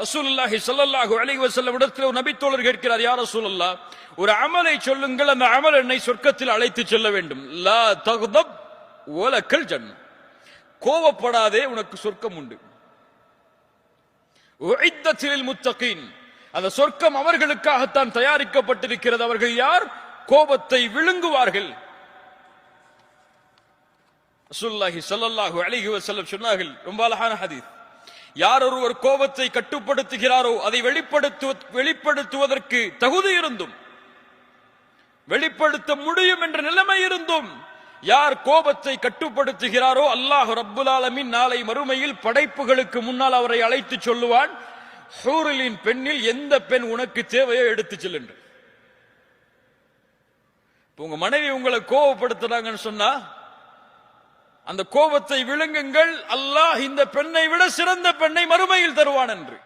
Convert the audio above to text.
ரசூலுல்லாஹி ஸல்லல்லாஹு அலைஹி வஸல்லம் இடத்தில் ஒரு நபித்தோழர் கேட்கிறார் யா ரசூலல்லாஹ் ஒரு அமலை சொல்லுங்கள் அந்த அமல் என்னை சொர்க்கத்தில் அழைத்து செல்ல வேண்டும். லா தக்தப் வலக்கல் ஜன்ன கோவப்படாதே உனக்கு சொர்க்கம் உண்டு. உஇத்தத்தில் முத்தகீன். அந்த சொர்க்கம் அவர்களுக்காகத்தான் தயாரிக்கப்பட்டிருக்கிறது. அவர்கள் யார்? கோபத்தை விழுங்குவார்கள். ரசூலுல்லாஹி ஸல்லல்லாஹு அலைஹி வஸல்லம் சொன்னார்கள் ரொம்ப அழகான ஹதீஸ். யார் ஒருவர் கோபத்தை கட்டுப்படுத்துகிறாரோ அதை வெளிப்படுத்து வெளிப்படுத்துவதற்கு தகுதி இருந்தும் வெளிப்படுத்த முடியும் என்ற நிலைமை இருந்தும் யார் கோபத்தை கட்டுப்படுத்துகிறாரோ அல்லாஹ் ரப்புல் நாளை மறுமையில் படைப்புகளுக்கு முன்னால் அவரை அழைத்து சொல்லுவான் ஹூரலின் பெண்ணில் எந்த பெண் உனக்கு தேவையோ எடுத்து செல்லுன்று உங்க மனைவி உங்களை கோபப்படுத்துறாங்கன்னு சொன்னா அந்த கோபத்தை விழுங்குங்கள். அல்லாஹ் இந்த பெண்ணை விட சிறந்த பெண்ணை மறுமையில் தருவான் என்று.